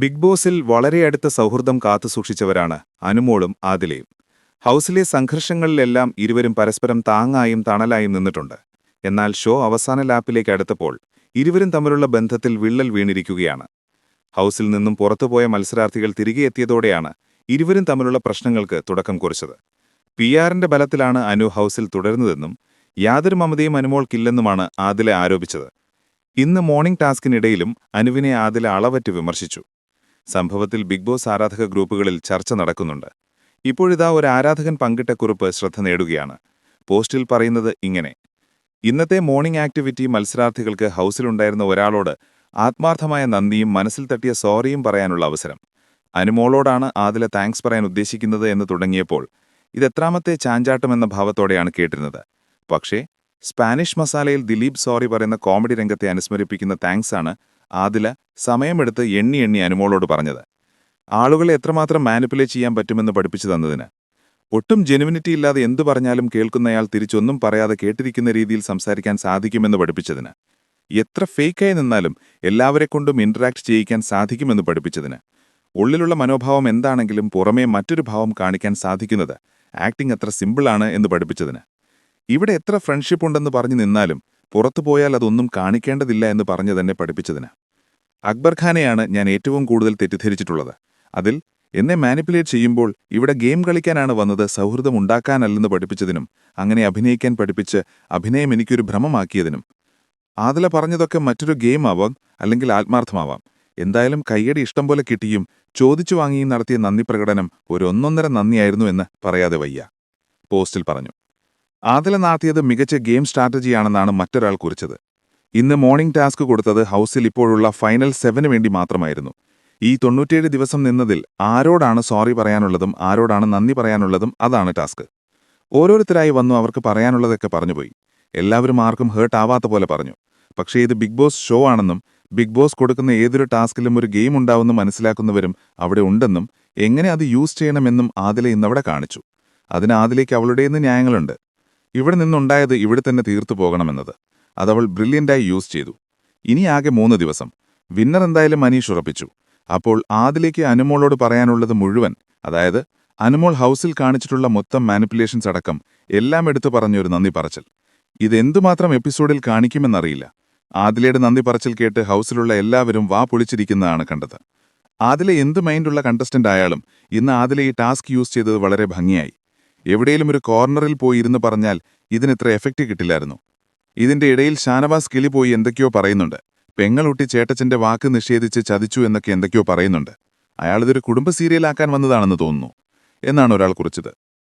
Big ബോസിൽ വളരെ അടുത്ത സൗഹൃദം കാത്തുസൂക്ഷിച്ചവരാണ് അനുമോളും ആദിലയും. ഹൗസിലെ സംഘർഷങ്ങളിലെല്ലാം ഇരുവരും പരസ്പരം താങ്ങായും തണലായും നിന്നിട്ടുണ്ട്. എന്നാൽ ഷോ അവസാന ലാപ്പിലേക്ക് അടുത്തപ്പോൾ ഇരുവരും തമ്മിലുള്ള ബന്ധത്തിൽ വിള്ളൽ വീണിരിക്കുകയാണ്. ഹൗസിൽ നിന്നും പുറത്തുപോയ മത്സരാർത്ഥികൾ തിരികെ എത്തിയതോടെയാണ് ഇരുവരും തമ്മിലുള്ള പ്രശ്നങ്ങൾക്ക് തുടക്കം കുറിച്ചത്. പി ആറിന്റെ ബലത്തിലാണ് അനു ഹൗസിൽ തുടരുന്നതെന്നും യാതൊരു മമതയും അനുമോൾക്കില്ലെന്നുമാണ് ആദില ആരോപിച്ചത്. ഇന്ന് മോർണിംഗ് ടാസ്കിനിടയിലും അനുവിനെ ആദില അളവറ്റ് വിമർശിച്ചു. സംഭവത്തിൽ ബിഗ് ബോസ് ആരാധക ഗ്രൂപ്പുകളിൽ ചർച്ച നടക്കുന്നുണ്ട്. ഇപ്പോഴിതാ ഒരു ആരാധകൻ പങ്കിട്ട കുറിപ്പ് ശ്രദ്ധ നേടുകയാണ്. പോസ്റ്റിൽ പറയുന്നത് ഇങ്ങനെ. ഇന്നത്തെ മോർണിംഗ് ആക്ടിവിറ്റി മത്സരാർത്ഥികൾക്ക് ഹൗസിലുണ്ടായിരുന്ന ഒരാളോട് ആത്മാർത്ഥമായ നന്ദിയും മനസ്സിൽ തട്ടിയ സോറിയും പറയാനുള്ള അവസരം. അനുമോളോടാണ് ആദില താങ്ക്സ് പറയാൻ ഉദ്ദേശിക്കുന്നത് എന്ന് തുടങ്ങിയപ്പോൾ ഇതെത്രാമത്തെ ചാഞ്ചാട്ടമെന്ന ഭാവത്തോടെയാണ് കേട്ടിരുന്നത്. പക്ഷേ സ്പാനിഷ് മസാലയിൽ ദിലീപ് സോറി പറയുന്ന കോമഡി രംഗത്തെ അനുസ്മരിപ്പിക്കുന്ന താങ്ക്സ് ആണ് ആദില സമയമെടുത്ത് എണ്ണി എണ്ണി അനുമോളോട് പറഞ്ഞത്. ആളുകളെ എത്രമാത്രം മാനിപ്പുലേറ്റ് ചെയ്യാൻ പറ്റുമെന്ന് പഠിപ്പിച്ചു തന്നതിന്. ഒട്ടും ജെനുവിനിറ്റി ഇല്ലാതെ എന്തു പറഞ്ഞാലും കേൾക്കുന്നയാൾ തിരിച്ചൊന്നും പറയാതെ കേട്ടിരിക്കുന്ന രീതിയിൽ സംസാരിക്കാൻ സാധിക്കുമെന്ന് പഠിപ്പിച്ചതിന്. എത്ര ഫേക്കായി നിന്നാലും എല്ലാവരെ കൊണ്ടും ഇന്ററാക്ട് ചെയ്യിക്കാൻ സാധിക്കുമെന്ന് പഠിപ്പിച്ചതിന്. ഉള്ളിലുള്ള മനോഭാവം എന്താണെങ്കിലും പുറമേ മറ്റൊരു ഭാവം കാണിക്കാൻ സാധിക്കുന്നത് ആക്ടിംഗ് അത്ര സിമ്പിളാണ് എന്ന് പഠിപ്പിച്ചതിന്. ഇവിടെ എത്ര ഫ്രണ്ട്ഷിപ്പ് ഉണ്ടെന്ന് പറഞ്ഞു നിന്നാലും പുറത്തു പോയാൽ അതൊന്നും കാണിക്കേണ്ടതില്ല എന്ന് പറഞ്ഞു തന്നെ പഠിപ്പിച്ചതിന്. അക്ബർ ഖാനെയാണ് ഞാൻ ഏറ്റവും കൂടുതൽ തെറ്റിദ്ധരിച്ചിട്ടുള്ളത്. അതിൽ എന്നെ മാനിപ്പുലേറ്റ് ചെയ്യുമ്പോൾ ഇവിടെ ഗെയിം കളിക്കാനാണ് വന്നത് സൗഹൃദം ഉണ്ടാക്കാനല്ലെന്ന് പഠിപ്പിച്ചതിനും അങ്ങനെ അഭിനയിക്കാൻ പഠിപ്പിച്ച് അഭിനയം എനിക്കൊരു ഭ്രമമാക്കിയതിനും. ആദല പറഞ്ഞതൊക്കെ മറ്റൊരു ഗെയിം ആവാം അല്ലെങ്കിൽ ആത്മാർത്ഥമാവാം. എന്തായാലും കയ്യടി ഇഷ്ടം പോലെ കിട്ടിയും ചോദിച്ചു വാങ്ങിയും നടത്തിയ നന്ദി പ്രകടനം ഒരു ഒന്നൊന്നര നന്ദിയായിരുന്നു എന്ന് പറയാതെ വയ്യ. പോസ്റ്റിൽ പറഞ്ഞു. ആദല നടത്തിയത് മികച്ച ഗെയിം സ്ട്രാറ്റജിയാണെന്നാണ് മറ്റൊരാൾ കുറിച്ചത്. ഇന്ന് മോർണിംഗ് ടാസ്ക് കൊടുത്തത് ഹൗസിൽ ഇപ്പോഴുള്ള ഫൈനൽ സെവന് വേണ്ടി മാത്രമായിരുന്നു. ഈ തൊണ്ണൂറ്റിയേഴ് ദിവസം നിന്നതിൽ ആരോടാണ് സോറി പറയാനുള്ളതും ആരോടാണ് നന്ദി പറയാനുള്ളതും അതാണ് ടാസ്ക്. ഓരോരുത്തരായി വന്നു അവർക്ക് പറയാനുള്ളതൊക്കെ പറഞ്ഞുപോയി. എല്ലാവരും ആർക്കും ഹേർട്ട് ആവാത്ത പോലെ പറഞ്ഞു. പക്ഷേ ഇത് ബിഗ് ബോസ് ഷോ ആണെന്നും ബിഗ് ബോസ് കൊടുക്കുന്ന ഏതൊരു ടാസ്കിലും ഒരു ഗെയിം ഉണ്ടാവുമെന്ന് മനസ്സിലാക്കുന്നവരും അവിടെ ഉണ്ടെന്നും എങ്ങനെ അത് യൂസ് ചെയ്യണമെന്നും ആദില ഇന്നവിടെ കാണിച്ചു. അതിന് ആദിലേക്ക് അവളുടേന്ന് ന്യായങ്ങളുണ്ട്. ഇവിടെ നിന്നുണ്ടായത് ഇവിടെ തന്നെ തീർത്തു പോകണമെന്നത്. അതവൾ ബ്രില്യന്റായി യൂസ് ചെയ്തു. ഇനി ആകെ മൂന്ന് ദിവസം. വിന്നർ എന്തായാലും മനീഷ് ഉറപ്പിച്ചു. അപ്പോൾ ആദിലേക്ക് അനുമോളോട് പറയാനുള്ളത് മുഴുവൻ അതായത് അനുമോൾ ഹൗസിൽ കാണിച്ചിട്ടുള്ള മൊത്തം മാനിപ്പുലേഷൻസ് അടക്കം എല്ലാം എടുത്തു പറഞ്ഞൊരു നന്ദി പറച്ചൽ. ഇതെന്തുമാത്രം എപ്പിസോഡിൽ കാണിക്കുമെന്നറിയില്ല. ആദിലയുടെ നന്ദി പറച്ചിൽ കേട്ട് ഹൗസിലുള്ള എല്ലാവരും വാ പൊളിച്ചിരിക്കുന്നതാണ് കണ്ടത്. ആദില എന്ത് മൈൻഡുള്ള കണ്ടസ്റ്റന്റ് ആയാലും ഇന്ന് ആദില ഈ ടാസ്ക് യൂസ് ചെയ്തത് വളരെ ഭംഗിയായി. എവിടെയും ഒരു കോർണറിൽ പോയി ഇരുന്ന് പറഞ്ഞാൽ ഇതിനിത്ര എഫക്റ്റ് കിട്ടില്ലായിരുന്നു. ഇതിന്റെ ഇടയിൽ ഷാനവാസ് കിളി പോയി എന്തൊക്കെയോ പറയുന്നുണ്ട്. പെങ്ങളൊട്ടി ചേട്ടച്ചന്റെ വാക്ക് നിഷേധിച്ച് ചതിച്ചു എന്നൊക്കെ എന്തൊക്കെയോ പറയുന്നുണ്ട്. അയാളിതൊരു കുടുംബ സീരിയലാക്കാൻ വന്നതാണെന്ന് തോന്നുന്നു. എന്നാണ് ഒരാൾ കുറിച്ചത്.